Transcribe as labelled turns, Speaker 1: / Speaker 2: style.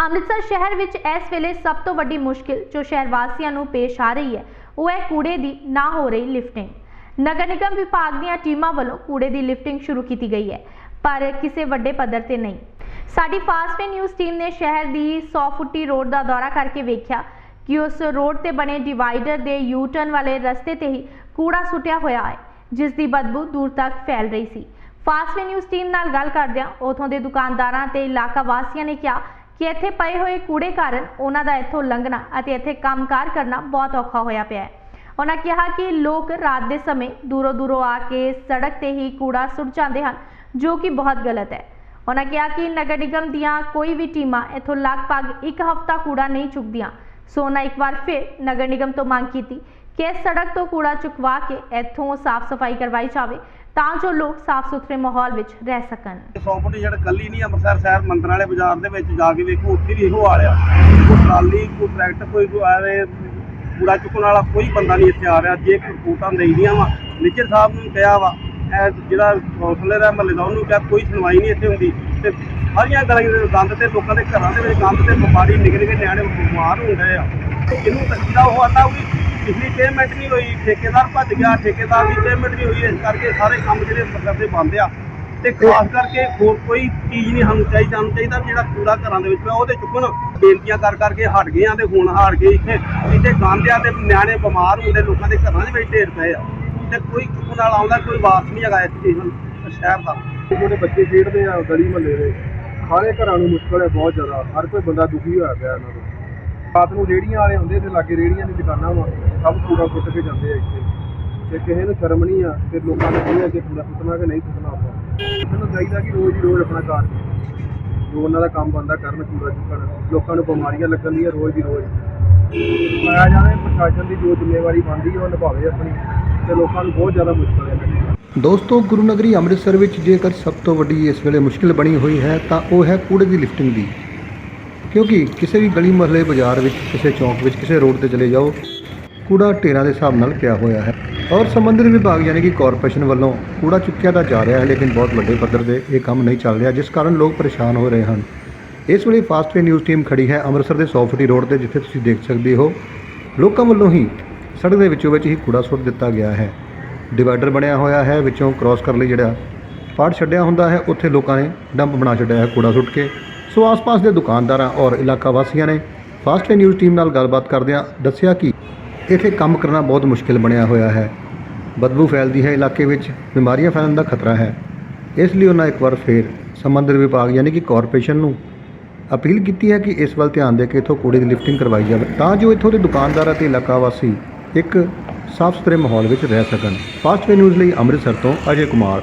Speaker 1: ਅੰਮ੍ਰਿਤਸਰ ਸ਼ਹਿਰ ਵਿੱਚ ਇਸ ਵੇਲੇ ਸਭ ਤੋਂ ਵੱਡੀ ਮੁਸ਼ਕਿਲ ਜੋ ਸ਼ਹਿਰ ਵਾਸੀਆਂ ਨੂੰ ਪੇਸ਼ ਆ ਰਹੀ ਹੈ, ਉਹ ਹੈ ਕੂੜੇ ਦੀ ਨਾ ਹੋ ਰਹੀ ਲਿਫਟਿੰਗ ਨਗਰ ਨਿਗਮ ਵਿਭਾਗ ਦੀਆਂ ਟੀਮਾਂ ਵੱਲੋਂ ਕੂੜੇ ਦੀ ਲਿਫਟਿੰਗ ਸ਼ੁਰੂ ਕੀਤੀ ਗਈ ਹੈ, ਪਰ ਕਿਸੇ ਵੱਡੇ ਪੱਧਰ ਤੇ ਨਹੀਂ। ਸਾਡੀ ਫਾਸਟ ਫਾਸਟਵੇ ਨਿਊਜ਼ ਟੀਮ ਨੇ ਸ਼ਹਿਰ ਦੀ 100 ਫੁੱਟੀ ਰੋਡ ਦਾ ਦੌਰਾ ਕਰਕੇ ਵੇਖਿਆ ਕਿ ਉਸ ਰੋਡ ਤੇ ਬਣੇ ਡਿਵਾਈਡਰ ਦੇ ਯੂ ਟਰਨ ਵਾਲੇ ਰਸਤੇ ਤੇ ਹੀ ਕੂੜਾ ਸੁੱਟਿਆ ਹੋਇਆ ਹੈ, ਜਿਸ ਦੀ ਬਦਬੂ ਦੂਰ ਤੱਕ ਫੈਲ ਰਹੀ ਸੀ। ਫਾਸਟ ਫਾਸਟਵੇ ਨਿਊਜ਼ ਟੀਮ ਨਾਲ ਗੱਲ ਕਰਦਿਆਂ ਉਥੋਂ ਦੇ ਦੁਕਾਨਦਾਰਾਂ ਤੇ ਇਲਾਕਾ ਵਾਸੀਆਂ ਨੇ ਕਿਹਾ ਕਿ ਇੱਥੇ ਪਏ ਹੋਏ ਕੂੜੇ ਕਾਰਨ ਉਹਨਾਂ ਦਾ ਇੱਥੋਂ ਲੰਘਣਾ ਅਤੇ ਇੱਥੇ ਕੰਮਕਾਰ ਕਰਨਾ ਬਹੁਤ ਔਖਾ ਹੋਇਆ ਪਿਆ ਹੈ। ਉਹਨਾਂ ਕਿਹਾ ਕਿ ਲੋਕ ਰਾਤ ਦੇ ਸਮੇਂ ਦੂਰੋਂ ਦੂਰੋਂ ਆ ਕੇ ਸੜਕ ਤੇ ਹੀ ਕੂੜਾ ਸੁੱਟ ਜਾਂਦੇ ਹਨ, ਜੋ ਕਿ ਬਹੁਤ ਗਲਤ ਹੈ। ਉਹਨਾਂ ਕਿਹਾ ਕਿ ਨਗਰ ਨਿਗਮ ਦੀਆਂ ਕੋਈ ਵੀ ਟੀਮਾਂ ਇੱਥੋਂ ਲਗਭਗ ਇੱਕ ਹਫ਼ਤਾ ਕੂੜਾ ਨਹੀਂ ਚੁੱਕਦੀਆਂ। ਸੋ ਉਹਨਾਂ ਇੱਕ ਵਾਰ ਫਿਰ ਨਗਰ ਨਿਗਮ ਤੋਂ ਮੰਗ ਕੀਤੀ ਕਿ ਇਸ ਸੜਕ ਤੋਂ ਕੂੜਾ ਚੁਕਵਾ ਕੇ ਇੱਥੋਂ ਸਾਫ਼ ਸਫ਼ਾਈ ਕਰਵਾਈ ਜਾਵੇ ਤਾਂ ਜੋ ਲੋਕ ਸਾਫ਼ ਸੁਥਰੇ ਮਾਹੌਲ ਵਿੱਚ ਰਹਿ ਸਕਣ।
Speaker 2: 100 ਜਿਹੜਾ ਕੱਲੀ ਨਹੀਂ, ਅੰਮ੍ਰਿਤਸਰ ਸ਼ਹਿਰ ਮੰਦਰ ਵਾਲੇ ਬਾਜ਼ਾਰ ਦੇ ਵਿੱਚ ਜਾ ਕੇ ਵੇਖੋ, ਉੱਥੇ ਵੀ ਇਹੋ ਹਾਲ ਆ। ਕੋਈ ਟਰਾਲੀ, ਕੋਈ ਟਰੈਕਟਰ, ਕੋਈ ਕੋਈ ਕੂੜਾ ਚੁੱਕਣ ਵਾਲਾ ਕੋਈ ਬੰਦਾ ਨਹੀਂ ਇੱਥੇ ਆ ਰਿਹਾ। ਜੇ ਰਿਪੋਰਟਾਂ ਦੇਈਆਂ ਵਾ, ਨਿੱਜਰ ਸਾਹਿਬ ਨੂੰ ਕਿਹਾ ਵਾ ਜਿਹੜਾ ਕੌਂਸਲਰ ਹੈ ਮਹੱਲੇ ਦਾ ਉਹਨੂੰ ਕਿਹਾ, ਕੋਈ ਸੁਣਵਾਈ ਨਹੀਂ ਇੱਥੇ ਹੁੰਦੀ। ਤੇ ਸਾਰੀਆਂ ਗਲੀਆਂ ਦੇ ਗੰਦ ਤੇ ਲੋਕਾਂ ਦੇ ਘਰਾਂ ਦੇ ਵਿੱਚ ਗੰਦ ਤੇ ਬਿਮਾਰੀ ਨਿਕਲ ਕੇ ਨਿਆਣੇ ਬਿਮਾਰ ਹੋ ਰਹੇ ਆ। ਤੇ ਇਹਨੂੰ ਤੱਕਦਾ ਉਹ ਆਤਾ ਵੀ ਪਿਛਲੀ ਪੇਮੈਂਟ ਨਹੀਂ ਹੋਈ, ਠੇਕੇਦਾਰ ਭੱਜ ਗਿਆ, ਠੇਕੇਦਾਰ ਦੀ ਪੇਮੈਂਟ ਨਹੀਂ ਹੋਈ, ਇਸ ਕਰਕੇ ਸਾਰੇ ਕੰਮ ਜਿਹੜੇ ਮਤਲਬ ਦੇ ਬੰਦ ਆ। ਤੇ ਖਾਸ ਕਰਕੇ ਹੋਰ ਕੋਈ ਚੀਜ਼ ਨਹੀਂ ਸਾਨੂੰ ਚਾਹੀਦੀ ਸਾਨੂੰ ਚਾਹੀਦਾ ਵੀ ਜਿਹੜਾ ਕੂੜਾ ਘਰਾਂ ਦੇ ਵਿੱਚ ਪਿਆ, ਉਹਦੇ ਚੁੱਕਣ। ਬੇਨਤੀਆਂ ਕਰ, ਕਰਕੇ ਹਟ ਗਏ ਆ ਤੇ ਹੁਣ ਹਾਰ ਗਏ ਇੱਥੇ। ਇੱਥੇ ਗੰਦ ਆ ਤੇ ਨਿਆਣੇ ਬਿਮਾਰ ਹੁੰਦੇ, ਲੋਕਾਂ ਦੇ ਘਰਾਂ ਦੇ ਵਿੱਚ ਢੇਰ ਪਏ ਆ। ਤੇ ਕੋਈ ਚੁੱਕਣ ਵਾਲਾ ਆਉਂਦਾ, ਕੋਈ ਵਾਸ ਨਹੀਂ ਹੈਗਾ ਇੱਥੇ ਸ਼ਹਿਰ ਦਾ।
Speaker 3: ਜਿਹੜੇ ਬੱਚੇ ਖੇਡਦੇ ਆ, ਗਲੀ ਮਹੱਲੇ ਦੇ, ਸਾਰੇ ਘਰਾਂ ਨੂੰ ਮੁਸ਼ਕਲ ਹੈ ਬਹੁਤ ਜ਼ਿਆਦਾ। ਹਰ ਕੋਈ ਬੰਦਾ ਦੁਖੀ ਹੋਇਆ ਪਿਆ ਇਹਨਾਂ ਤੋਂ ਰਾਤ ਨੂੰ ਰੇੜੀਆਂ ਵਾਲੇ ਹੁੰਦੇ ਤੇ ਲਾਗੇ ਰੇੜੀਆਂ ਦੀ ਦੁਕਾਨਾਂ ਵਾ। ਸਭ ਕੂੜਾ ਸੁੱਟ ਕੇ ਜਾਂਦੇ ਆ ਇੱਥੇ। ਤੇ ਕਿਸੇ ਨੂੰ ਸ਼ਰਮ ਨਹੀਂ ਆ ਤੇ ਲੋਕਾਂ ਨੂੰ ਕੀ ਹੈ ਕਿ ਕੂੜਾ ਸੁੱਟਣਾ ਕਿ ਨਹੀਂ ਸੁੱਟਣਾ ਆਪਾਂ। ਇਹਨਾਂ ਨੂੰ ਚਾਹੀਦਾ ਕਿ ਰੋਜ਼ ਹੀ ਰੋਜ਼ ਆਪਣਾ ਕਾਰ ਜੋ ਉਹਨਾਂ ਦਾ ਕੰਮ ਬੰਦਾ ਕਰਨ, ਕੂੜਾ ਚੁੱਕਣ। ਲੋਕਾਂ ਨੂੰ ਬਿਮਾਰੀਆਂ ਲੱਗਣ ਦੀਆਂ ਰੋਜ਼ ਦੀ ਰੋਜ਼। ਪਾਇਆ ਜਾਵੇ, ਪ੍ਰਸ਼ਾਸਨ ਦੀ ਜੋ ਜ਼ਿੰਮੇਵਾਰੀ ਬਣਦੀ ਉਹ ਨਿਭਾਵੇ ਆਪਣੀ। ਤੇ ਲੋਕਾਂ ਨੂੰ ਬਹੁਤ ਜ਼ਿਆਦਾ ਮੁਸ਼ਕਲ ਹੈ
Speaker 4: ਦੋਸਤੋ, ਗੁਰੂ ਨਗਰੀ ਅੰਮ੍ਰਿਤਸਰ ਵਿੱਚ ਜੇਕਰ ਸਭ ਤੋਂ ਵੱਡੀ ਇਸ ਵੇਲੇ ਮੁਸ਼ਕਿਲ ਬਣੀ ਹੋਈ ਹੈ, ਤਾਂ ਉਹ ਹੈ ਕੂੜੇ ਦੀ ਲਿਫਟਿੰਗ ਦੀ। ਕਿਉਂਕਿ ਕਿਸੇ ਵੀ ਗਲੀ ਮਹੱਲੇ ਬਾਜ਼ਾਰ ਵਿੱਚ, ਕਿਸੇ ਚੌਂਕ ਵਿੱਚ, ਕਿਸੇ ਰੋਡ ਤੇ ਚਲੇ ਜਾਓ ਕੂੜਾ ਢੇਰਾਂ ਦੇ ਹਿਸਾਬ ਨਾਲ ਪਿਆ ਹੋਇਆ ਹੈ। ਔਰ ਸੰਬੰਧਿਤ ਵਿਭਾਗ ਯਾਨੀ ਕਿ ਕਾਰਪੋਰੇਸ਼ਨ ਵੱਲੋਂ ਕੂੜਾ ਚੁੱਕਿਆ ਤਾਂ ਜਾ ਰਿਹਾ ਹੈ, ਲੇਕਿਨ ਬਹੁਤ ਵੱਡੇ ਪੱਧਰ ਤੇ ਇਹ ਕੰਮ ਨਹੀਂ ਚੱਲ ਰਿਹਾ, ਜਿਸ ਕਾਰਨ ਲੋਕ ਪਰੇਸ਼ਾਨ ਹੋ ਰਹੇ ਹਨ। ਇਸ ਵੇਲੇ ਫਾਸਟਵੇ ਨਿਊਜ਼ ਟੀਮ ਖੜੀ ਹੈ ਅੰਮ੍ਰਿਤਸਰ ਦੇ 100 ਫੁੱਟੀ ਰੋਡ ਤੇ, ਜਿੱਥੇ ਤੁਸੀਂ ਦੇਖ ਸਕਦੇ ਹੋ, ਲੋਕਾਂ ਵੱਲੋਂ ਹੀ ਸੜਕ ਦੇ ਵਿੱਚੋਂ ਵਿੱਚ ਹੀ ਕੂੜਾ ਸੁੱਟ ਦਿੱਤਾ ਗਿਆ ਹੈ। ਡਿਵਾਈਡਰ ਬਣਿਆ ਹੋਇਆ ਹੈ, ਵਿੱਚੋਂ ਕ੍ਰਾਸ ਕਰਨ ਲਈ ਜਿਹੜਾ ਪਾਰਟ ਛੱਡਿਆ ਹੁੰਦਾ ਹੈ, ਉੱਥੇ ਲੋਕਾਂ ਨੇ ਡੰਪ ਬਣਾ ਛੱਡਿਆ ਹੈ ਕੂੜਾ ਸੁੱਟ ਕੇ। ਸੋ ਆਸ-ਪਾਸ ਦੇ ਦੁਕਾਨਦਾਰਾਂ ਔਰ ਇਲਾਕਾ ਵਾਸੀਆਂ ਨੇ ਫਾਸਟਵੇ ਨਿਊਜ਼ ਟੀਮ ਨਾਲ ਗੱਲਬਾਤ ਕਰਦਿਆਂ ਦੱਸਿਆ ਕਿ ਇੱਥੇ ਕੰਮ ਕਰਨਾ ਬਹੁਤ ਮੁਸ਼ਕਿਲ ਬਣਿਆ ਹੋਇਆ ਹੈ। ਬਦਬੂ ਫੈਲਦੀ ਹੈ ਇਲਾਕੇ ਵਿੱਚ, ਬਿਮਾਰੀਆਂ ਫੈਲਣ ਦਾ ਖਤਰਾ ਹੈ। ਇਸ ਲਈ ਉਹਨਾਂ ਇੱਕ ਵਾਰ ਫੇਰ ਸਮੁੰਦਰ ਵਿਭਾਗ ਯਾਨੀ ਕਿ ਕਾਰਪੋਰੇਸ਼ਨ ਨੂੰ ਅਪੀਲ ਕੀਤੀ ਹੈ ਕਿ ਇਸ ਵੱਲ ਧਿਆਨ ਦੇ ਕੇ ਇੱਥੋਂ ਕੂੜੇ ਦੀ ਲਿਫਟਿੰਗ ਕਰਵਾਈ ਜਾਵੇ, ਤਾਂ ਜੋ ਇੱਥੋਂ ਦੇ ਦੁਕਾਨਦਾਰ ਅਤੇ ਇਲਾਕਾ ਵਾਸੀ ਇੱਕ ਸਾਫ਼ ਸੁਥਰੇ ਮਾਹੌਲ ਵਿੱਚ ਰਹਿ ਸਕਣ। ਫਾਸਟਵੇ ਨਿਊਜ਼ ਲਈ ਅੰਮ੍ਰਿਤਸਰ ਤੋਂ ਅਜੇ ਕੁਮਾਰ।